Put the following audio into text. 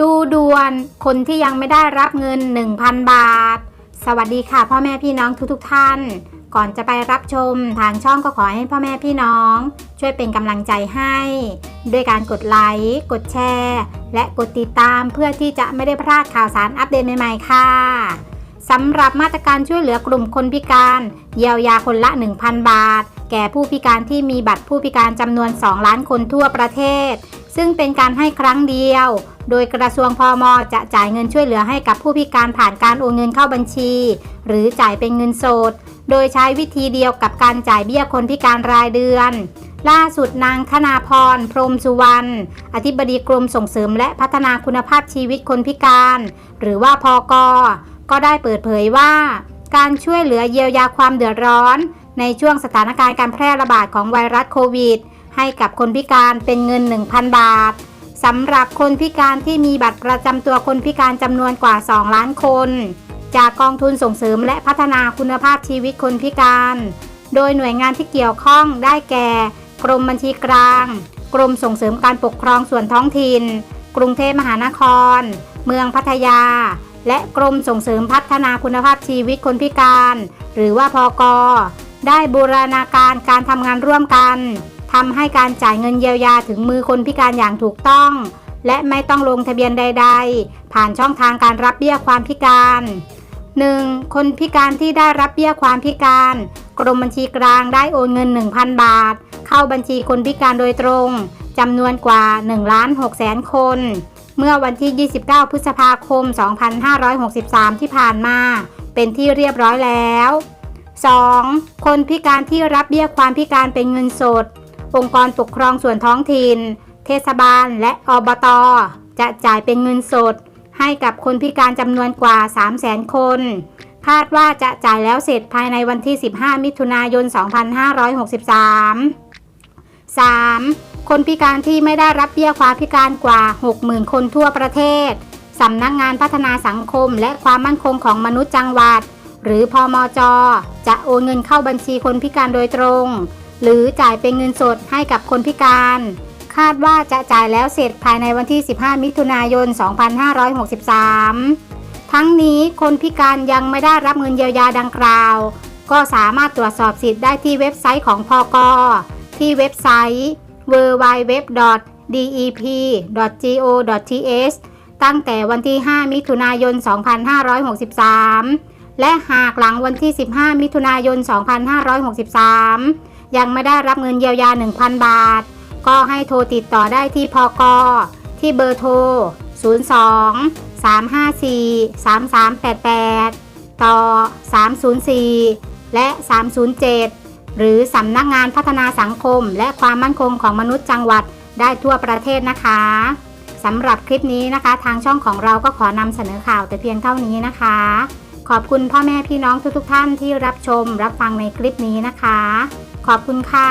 ดูด่วนคนที่ยังไม่ได้รับเงิน 1,000 บาท สวัสดีค่ะ พ่อแม่พี่น้องทุกๆทท่าน ก่อนจะไปรับชมทางช่องก็ขอให้พ่อแม่พี่น้อง ช่วยเป็นกำลังใจให้ ด้วยการกดไลค์กดแชร์ และกดติดตามเพื่อที่จะไม่ได้พลาดข่าวสารอัปเดตใหม่ๆค่ะสำหรับมาตรการช่วยเหลือกลุ่มคนพิการ เยียวยาคนละ 1,000 บาท แก่ผู้พิการที่มีบัตรผู้พิการจำนวน 2 ล้านคนทั่วประเทศ ซึ่งเป็นการให้ครั้งเดียว โดยกระทรวงพอมจะจ่ายเงินช่วยเหลือให้กับผู้พิการผ่านการโอนเงินเข้าบัญชี หรือจ่ายเป็นเงินสด โดยใช้วิธีเดียวกับการจ่ายเบี้ยคนพิการรายเดือน ล่าสุดนางธนาพร พรหมสุวรรณ อธิบดีกรมส่งเสริมและพัฒนาคุณภาพชีวิตคนพิการ หรือว่าพอกก็ได้เปิดเผยว่า การช่วยเหลือเยียวยาความเดือดร้อน ในช่วงสถานการณ์การแพร่ระบาดของไวรัสโควิดให้กับคนพิการเป็นเงิน 1,000 บาท สำหรับคนพิการที่มีบัตรประจำตัวคนพิการจำนวนกว่า 2 ล้านคน จากกองทุนส่งเสริมและพัฒนาคุณภาพชีวิตคนพิการ โดยหน่วยงานที่เกี่ยวข้องได้แก่ กรมบัญชีกลาง กรมส่งเสริมการปกครองส่วนท้องถิ่น กรุงเทพมหานคร เมืองพัทยา และกรมส่งเสริมพัฒนาคุณภาพชีวิตคนพิการ หรือว่าพอกได้บูรณาการการทำงานร่วมกัน ทำให้การจ่ายเงินเยียวยาถึงมือคนพิการอย่างถูกต้อง และไม่ต้องลงทะเบียนใด ๆ ผ่านช่องทางการรับเบี้ยความพิการ 1. คนพิการที่ได้รับเบี้ยความพิการ กรมบัญชีกลางได้โอนเงิน 1,000 บาท เข้าบัญชีคนพิการโดยตรงจำนวนกว่า1ล้าน6แสนคน เมื่อวันที่ 29 พฤษภาคม 2563 ที่ผ่านมา เป็นที่เรียบร้อยแล้ว 2. คนพิการที่รับเบี้ยความพิการเป็นเงินสด องค์กรปกครองส่วนท้องถิ่น เทศบาลและอบต จะจ่ายเป็นเงินสด ให้กับคนพิการจำนวนกว่า 300,000 คน คาดว่าจะจ่ายแล้วเสร็จภายในวันที่ 15 มิถุนายน 2563 3. คนพิการที่ไม่ได้รับเบี้ยความพิการกว่า 60,000 คนทั่วประเทศ สำนักงานพัฒนาสังคมและความมั่นคงของมนุษย์จังหวัด หรือพอมจ จะโอนเงินเข้าบัญชีคนพิการโดยตรง หรือจ่ายเป็นเงินสดให้กับคนพิการ คาดว่าจะจ่ายแล้วเสร็จภายในวันที่ 15 มิถุนายน 2563 ทั้งนี้คนพิการยังไม่ได้รับเงินเยียวยาดังกล่าว ก็สามารถตรวจสอบสิทธิ์ได้ที่เว็บไซต์ของพอกที่เว็บไซต์ www.dep.go.th ตั้งแต่วันที่ 5 มิถุนายน 2563 และหากหลังวันที่ 15 มิถุนายน 2563 ยังไม่ได้รับเงินเยียวยา 1,000 บาท ก็ให้โทรติดต่อได้ที่พกที่เบอร์โทร 02 354 3388 ต่อ 304 และ 307 หรือสำนักงานพัฒนาสังคม และความมั่นคงของมนุษย์จังหวัดได้ทั่วประเทศนะคะสำหรับคลิปนี้นะคะ ทางช่องของเราก็ขอนำเสนอข่าวแต่เพียงเท่านี้นะคะ ขอบคุณพ่อแม่พี่น้องทุกๆทท่านที่รับชมรับฟังในคลิปนี้นะคะ ขอบคุณค่ะ